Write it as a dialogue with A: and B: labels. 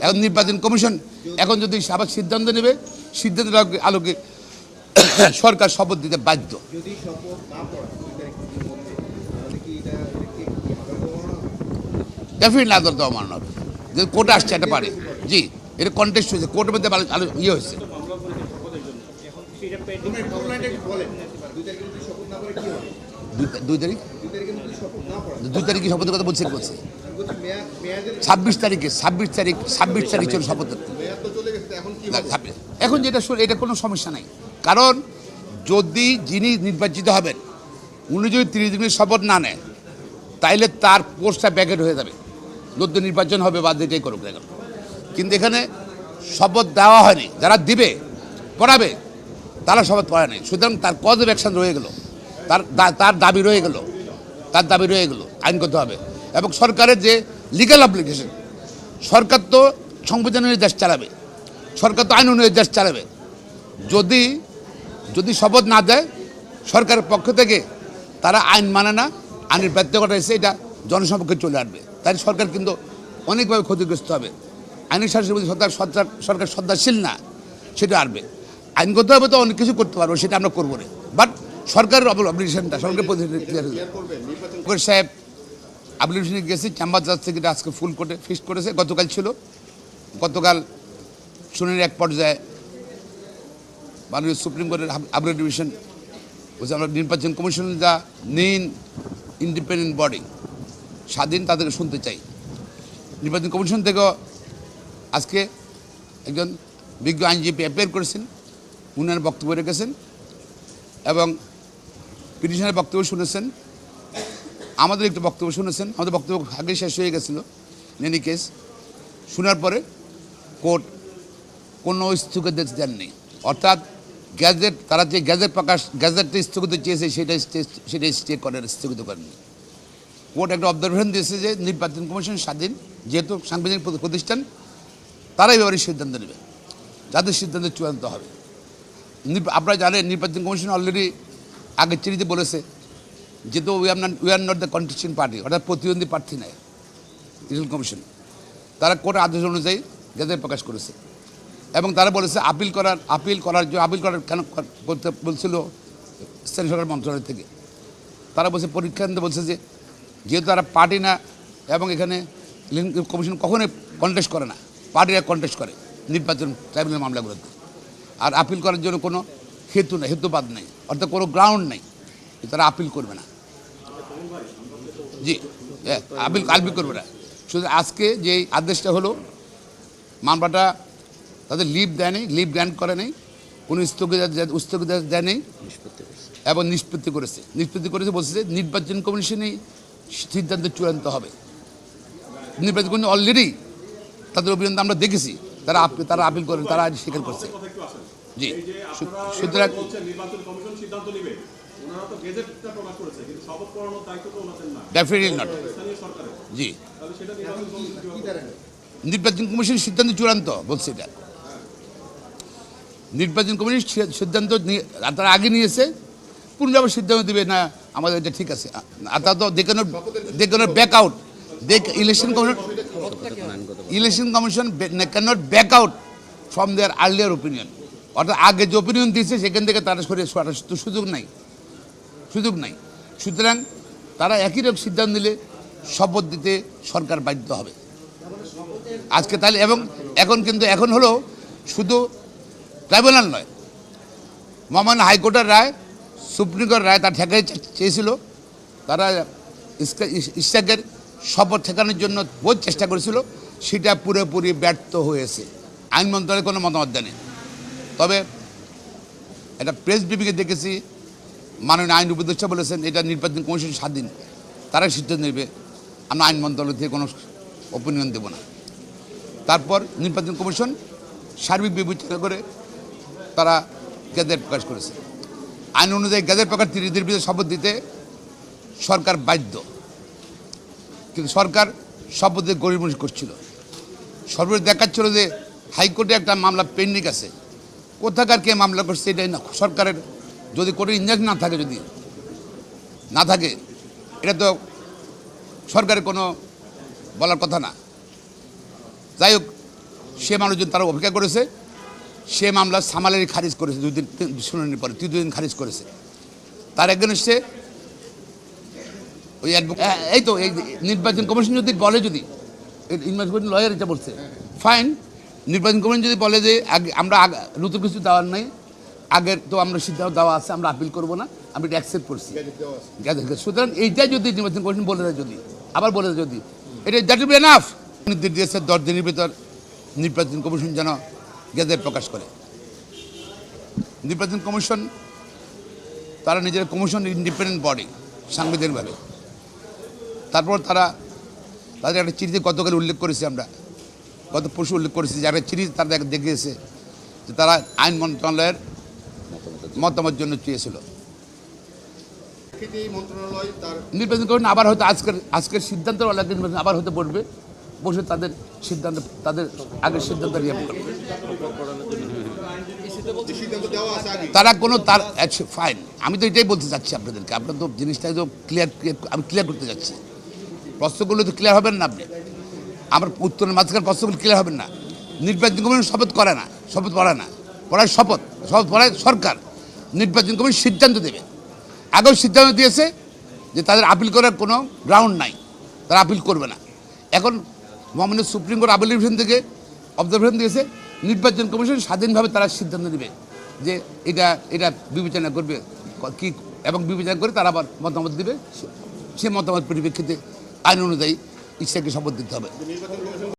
A: এখন নির্বাচন কমিশন এখন যদি আবার সিদ্ধান্ত নেবে সিদ্ধান্ত আলোকে- আলোকে সরকার শপথ দিতে বাধ্য।
B: কমানো হবে?
A: ডেফিনেটলি আদালত দেওয়া মানানো হবে? যে কোর্টে আসছে এটা পারে। জি এটা কন্টেস্ট হয়েছে। কোর্টের মধ্যে ইয়ে হয়েছে।
B: দুই তারিখের মধ্যে শপথ না পড়ে কি হবে?
A: দুই তারিখ?
B: দুই তারিখের শপথ না পড়া
A: দুই তারিখে শপথের কথা বলছে বলছে। ছাব্বিশ তারিখে ছাব্বিশ তারিখ ছাব্বিশ তারিখ ছিল শপথ
B: এখন
A: যেটা এটা কোনো সমস্যা নাই। কারণ যদি যিনি নির্বাচিত হবেন উনি যদি তিরিশ দিনের শপথ না নেন তাইলে তার পোস্টটা ব্যাকেট হয়ে যাবে। নতুন নির্বাচন হবে বা যেটাই করুক না কিন্তু এখানে শপথ দেওয়া হয়নি। যারা দিবে পড়াবে তারা শপথ পড়ে নাই। সুতরাং তার কজ অ্যাকশন রয়ে গেল। তার তার দাবি রয়ে গেল। তার দাবি রয়ে গেল। করতে হবে। এবং সরকারের যে লিগ্যাল অ্যাপ্লিকেশন সরকার তো সংবিধান অনুযায়ী দেশ চালাবে। সরকার তো আইন অনুযায়ী দেশ চালাবে। যদি যদি শপথ না দেয় সরকারের পক্ষ থেকে তারা আইন মানে না আইনের ব্যত্যকতা এসে এটা জনসম্পর্কে চলে আসবে। তাই সরকার কিন্তু অনেকভাবে ক্ষতিগ্রস্ত হবে। আইনের শাসনের প্রতি সরকার সরকার শ্রদ্ধাশীল না সেটা আসবে আইনগতভাবে তো অনেক কিছু করতে পারব সেটা আমরা করব না। বাট সরকারের অবলিগেশনটা সরকারের সাহেব অ্যাপ্লিকেশনে গেছি চেম্বার জাজ থেকে আজকে ফুল কোর্টে ফিক্সড করেছে। গতকাল ছিল। গতকাল শুনানির এক পর্যায়ে মাননীয় সুপ্রিম কোর্টের আপিল ডিভিশন বলছে আমরা নির্বাচন কমিশন যা মেইন ইন্ডিপেন্ডেন্ট বডি স্বাধীন তাদেরকে শুনতে চাই। নির্বাচন কমিশন থেকেও আজকে একজন বিজ্ঞ আইনজীবী অ্যাপিয়ার করেছেন, উনার বক্তব্য রেখেছেন এবং পিটিশনের বক্তব্য শুনেছেন। আমাদের একটু বক্তব্য শুনেছেন। আমাদের বক্তব্য আগে শেষ হয়ে গেছিল। এনি কেস, শোনার পরে কোর্ট কোনো স্থগিত দেননি। অর্থাৎ গ্যাজেট, তারা যে গ্যাজেট প্রকাশ, গ্যাজেটটা স্থগিত চেয়েছে, সেটা স্টে- সেটা করেন, স্থগিত করেনি কোর্ট একটা অবজারভেশন দিয়েছে যে নির্বাচন কমিশন স্বাধীন, যেহেতু সাংবিধানিক প্রতিষ্ঠান, তারাই ব্যাপারে সিদ্ধান্ত নেবে। যাদের সিদ্ধান্ত চূড়ান্ত হবে। আপনারা জানেন, নির্বাচন কমিশন অলরেডি আগের চিঠিতে বলেছে যেহেতু we are not we are not the contesting party অর্থাৎ প্রতিদ্বন্দ্বী প্রার্থী নেয় ইলেকশন কমিশন তারা কোর্টের আদেশ অনুযায়ী গেজেট প্রকাশ করেছে। এবং তারা বলেছে আপিল করার আপিল করার জন্য আপিল করার কেন করতে বলছিল স্থানীয় সরকার মন্ত্রণালয় থেকে। তারা বলছে, পরীক্ষা বলছে যে, যেহেতু তারা পার্টি না, এবং এখানে ইলেকশন কমিশন কখনোই কন্টেস্ট করে না পার্টিরা কন্টেস্ট করে নির্বাচন ট্রাইব্যুনাল মামলাগুলোতে। আর আপিল করার জন্য কোনো হেতু নেই, হেতুবাদ নেই, অর্থাৎ কোনো গ্রাউন্ড নেই। তারা আপিল করবে না। জি হ্যাঁ, আপিল আপিল করবে না। শুধু আজকে যে আদেশটা হলো মামলাটা তাদের লিভ দেয় নেই লিভ গ্র্যান্ট করে নেই কোনো স্থগিত স্থগিত দেয় নেই এবং নিষ্পত্তি করেছে। নিষ্পত্তি করেছে বলছে যে নির্বাচন কমিশনই সিদ্ধান্ত চূড়ান্ত হবে। নির্বাচন কমিশন অলরেডি তাদের অভিনন্দন আমরা দেখেছি। তারা আপ- তারা আপিল করেন তারা আজ স্বীকার করছে। জি সুতরাং জি।
C: নির্বাচন
A: কমিশনের সিদ্ধান্ত চূড়ান্ত বলছে এটা। নির্বাচন কমিশন সিদ্ধান্ত তারা আগে নিয়েছে পুনরায় আবার সিদ্ধান্ত দেবে না আমাদের এটা ঠিক আছে। তা তো they back out they election commission election commission cannot back out from their earlier opinion অর্থাৎ আগে যে ওপিনিয়ন দিয়েছে সেখান থেকে তারা সরে সরার তো সুযোগ নাই। সুযোগ নাই। সুতরাং তারা একই রকম সিদ্ধান্ত নিলে শপথ দিতে সরকার বাধ্য হবে। আজকে তাহলে এবং এখন কিন্তু এখন হলো শুধু ট্রাইব্যুনাল নয়, মহামান্য হাইকোর্টের রায় সুপ্রিম কোর্টের রায় তার ঠেকাই চেয়েছিল। তারা ইসকা- ইস- ইশাকের শপথ ঠেকানোর জন্য বহু চেষ্টা করেছিল, সেটা পুরোপুরি ব্যর্থ হয়েছে। আইন মন্ত্রণালয়ের কোনো মতামত দেয়নি। তবে একটা প্রেস ব্রিফিংয়ে দেখেছি মাননীয় আইন উপদেষ্টা বলেছেন, এটা নির্বাচন কমিশন স্বাধীন তারা সিদ্ধান্ত নেবে। আমরা আইন মন্ত্রণালয় থেকে কোনো ওপিনিয়ন দেব না। তারপর নির্বাচন কমিশন সার্বিক বিবেচনা করে তারা গ্যাজেট প্রকাশ করেছে। আইন অনুযায়ী গ্যাজেট প্রকাশ তিরিশদের বিরুদ্ধে শপথ দিতে সরকার বাধ্য। কিন্তু সরকার শপথ মানুষ করছিল। সর্বোচ্চ দেখাচ্ছিল যে হাইকোর্টে একটা মামলা পেন্ডিং আছে। কোথাকার কে মামলা করছে এটাই না। সরকারের যদি কোর্টের ইঞ্জেকশন না থাকে যদি, না থাকে, এটা তো সরকারের কোনো বলার কথা না। যাই হোক, সে মানুষজন তারা অপেক্ষা করেছে, সে মামলা সামালেরই খারিজ করেছে দুদিন তিন- শুনানির পরে তৃতীয় দিন খারিজ করেছে। তার এগেনস্টে ওই advo- এই তো, এই নির্বাচন কমিশন যদি বলে যদি, নির্বাচন লয়ার এটা বলছে ফাইন নির্বাচন কমিশন যদি বলে যে আমরা নতুন কিছু দেওয়ার নাই আগের তো আমরা সিদ্ধান্ত দেওয়া আছে, আমরা আপিল করব না, আমি এটা অ্যাকসেপ্ট করছি। সুতরাং এইটাই যদি নির্বাচন কমিশন বলে দেয় যদি, আবার বলে দেয় যদি, এটা দ্যাট উইল বি এনাফ নির্দেশ দিয়েছে দশ দিনের ভিতর নির্বাচন কমিশন যেন গেজেট প্রকাশ করে। নির্বাচন কমিশন, তারা নিজের কমিশন ইন্ডিপেন্ডেন্ট বডি সাংবিধানিকভাবে। তারপর তারা, তাদের একটা চিঠিতে গতকাল উল্লেখ করেছি আমরা। গত পরশু উল্লেখ করেছি যে একটা চিঠি তারা দেখ- দেখিয়েছে যে তারা আইন মন্ত্রণালয়ের মতামত জন্য চেয়েছিল। নির্বাচন কমিশন আবার হয়তো আজকের আজকের সিদ্ধান্ত আলাদা নির্বাচন আবার হতে বসবে বসে তাদের সিদ্ধান্ত তাদের আগের সিদ্ধান্ত তারা কোনো তার ফাইন আমি তো এটাই বলতে চাচ্ছি আপনাদেরকে। আপনার তো জিনিসটা তো ক্লিয়ার আমি ক্লিয়ার করতে যাচ্ছি প্রশ্নগুলো তো ক্লিয়ার হবেন না আপনি? আমার উত্তরের মাঝখানে প্রশ্নগুলো ক্লিয়ার হবেন না। নির্বাচন কমিশন শপথ করে না শপথ পড়ে না। পড়ায় শপথ শপথ পড়ায় সরকার। নির্বাচন কমিশন সিদ্ধান্ত দেবে। আগেও সিদ্ধান্ত দিয়েছে যে তাদের আপিল করার কোনো গ্রাউন্ড নাই। তারা আপিল করবে না। এখন মহামান্য সুপ্রিম কোর্ট আপিল ডিভিশন থেকে অবজারভেশন দিয়েছে নির্বাচন কমিশন স্বাধীনভাবে তারা সিদ্ধান্ত নেবে যে এটা এটা বিবেচনা করবে কি এবং বিবেচনা করে তারা আবার মতামত দিবে। সে মতামত পরিপ্রেক্ষিতে আইন অনুযায়ী ইচ্ছাকে শপথ দিতে হবে।